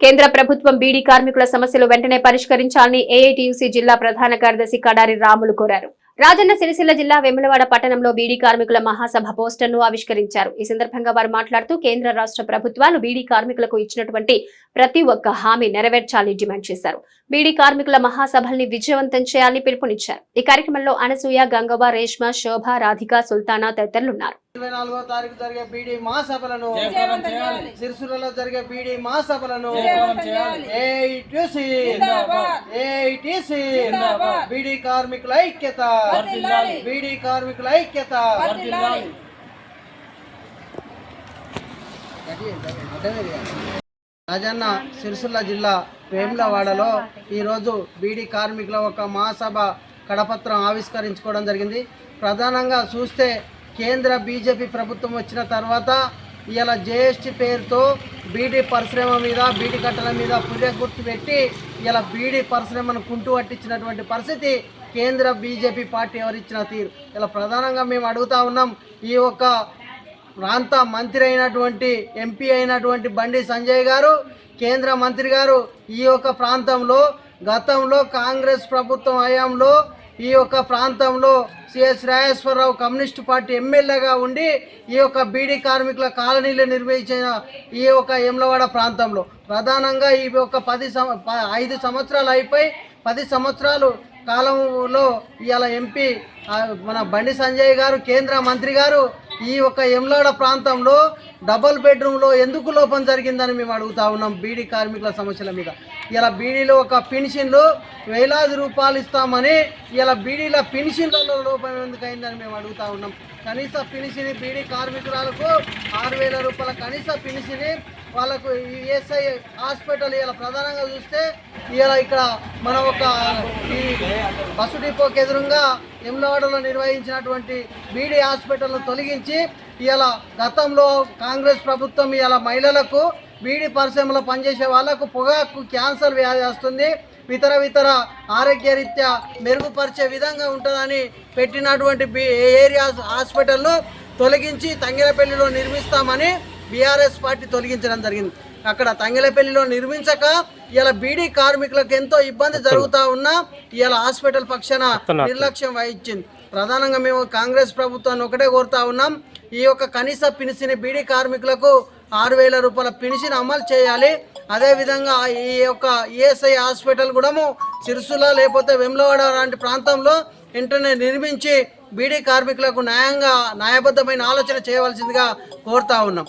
కేంద్ర ప్రభుత్వం బీడీ కార్మికుల సమస్యలు వెంటనే పరిష్కరించాలని ఏఐటీయూసీ జిల్లా ప్రధాన కార్యదర్శి కడారి రాములు కోరారు. రాజన్న సిరిసిల్ల జిల్లా వెములవాడ పట్టణంలో బీడీ కార్మికుల మహాసభ పోస్టర్ను ఆవిష్కరించారు. ఈ సందర్భంగా వారు మాట్లాడుతూ కేంద్ర రాష్ట్ర ప్రభుత్వాలు బీడీ కార్మికులకు ఇచ్చినటువంటి ప్రతి ఒక్క హామీ నెరవేర్చాలని డిమాండ్ చేశారు. బీడీ కార్మికుల మహాసభల్ని విజయవంతం చేయాలని పిలుపునిచ్చారు. ఈ కార్యక్రమంలో అనసూయ గంగవ్వ రేష్మ శోభ రాధిక సుల్తానా తదితరులున్నారు. ఇరవై నాలుగో తారీఖు జరిగే బీడీ మహాసభలను సిరిసిల్లలో జరిగే బీడీ మహాసభలను ఏఐటిసి బీడీ కార్మికుల ఐక్యత బీడీ కార్మికుల ఐక్యత రాజన్న సిరిసిల్ల జిల్లా వేములవాడలో ఈరోజు బీడీ కార్మికుల ఒక మహాసభ కడపత్రం ఆవిష్కరించుకోవడం జరిగింది. ప్రధానంగా చూస్తే కేంద్ర బీజేపీ ప్రభుత్వం వచ్చిన తర్వాత ఇలా జేఎస్టి పేరుతో బీడీ పరిశ్రమ మీద బీడీ కట్టల మీద పుర్రె గుర్తు పెట్టి ఇలా బీడీ పరిశ్రమను కుంటు పట్టించినటువంటి పరిస్థితి కేంద్ర బీజేపీ పార్టీ ఎవరిచ్చిన తీరు. ఇలా ప్రధానంగా మేము అడుగుతా ఉన్నాం ఈ యొక్క ప్రాంత మంత్రి అయినటువంటి ఎంపీ అయినటువంటి బండి సంజయ్ గారు కేంద్ర మంత్రి గారు ఈ యొక్క ప్రాంతంలో గతంలో కాంగ్రెస్ ప్రభుత్వం హయాంలో ఈ యొక్క ప్రాంతంలో సిఎస్ రాజేశ్వరరావు కమ్యూనిస్ట్ పార్టీ ఎమ్మెల్యేగా ఉండి ఈ యొక్క బీడీ కార్మికుల కాలనీలు నిర్వహించిన ఈ యొక్క ఎమ్లవాడ ప్రాంతంలో. ప్రధానంగా ఈ యొక్క పది సం ఐదు సంవత్సరాలు అయిపోయి పది సంవత్సరాలు కాలంలో ఇవాళ ఎంపీ మన బండి సంజయ్ గారు కేంద్ర మంత్రి గారు ఈ యొక్క ఎంలాడ ప్రాంతంలో డబల్ బెడ్రూమ్లో ఎందుకు లోపం జరిగిందని మేము అడుగుతా ఉన్నాం బీడీ కార్మికుల సమస్యల మీద. ఇలా బీడీలో ఒక పెన్షన్లు వేలాది రూపాయలు ఇస్తామని ఇలా బీడీల పెన్షన్లలో లోపం ఎందుకు అయిందని మేము అడుగుతా ఉన్నాం. కనీస పెన్షన్ బీడీ కార్మికురాలకు ఆరు వేల రూపాయల కనీస పెన్షన్ వాళ్ళకు ఈఎస్ఐ హాస్పిటల్ ఇలా ప్రధానంగా చూస్తే ఇలా ఇక్కడ మన ఒక ఈ బస్సు డిపోకి ఎదురుగా ఎమ్లవాడలో నిర్వహించినటువంటి బీడీ హాస్పిటల్ను తొలగించి ఇలా గతంలో కాంగ్రెస్ ప్రభుత్వం ఇలా మహిళలకు బీడీ పరిశ్రమలో పనిచేసే వాళ్ళకు పొగాకు క్యాన్సర్ వ్యాధి వస్తుంది. ఇతర ఇతర ఆరోగ్యరీత్యా మెరుగుపరిచే విధంగా ఉంటుందని పెట్టినటువంటి బీ ఏరియా హాస్పిటల్ను తొలగించి తంగిరపల్లిలో నిర్మిస్తామని బీఆర్ఎస్ పార్టీ తొలగించడం జరిగింది. అక్కడ తంగిలపల్లిలో నిర్మించక ఇలా బీడీ కార్మికులకు ఎంతో ఇబ్బంది జరుగుతూ ఉన్నా ఇలా హాస్పిటల్ పక్షాన నిర్లక్ష్యం వహించింది. ప్రధానంగా మేము కాంగ్రెస్ ప్రభుత్వాన్ని ఒకటే కోరుతా ఉన్నాం. ఈ యొక్క కనీస పినిసిని బీడీ కార్మికులకు ఆరు వేల రూపాయల పినిసిని అమలు చేయాలి. అదేవిధంగా ఈ యొక్క ఈఎస్ఐ హాస్పిటల్ కూడాము సిరిసుల లేకపోతే వెమ్లవాడ లాంటి ప్రాంతంలో వెంటనే నిర్మించి బీడీ కార్మికులకు న్యాయంగా న్యాయబద్ధమైన ఆలోచన చేయవలసిందిగా కోరుతా ఉన్నాం.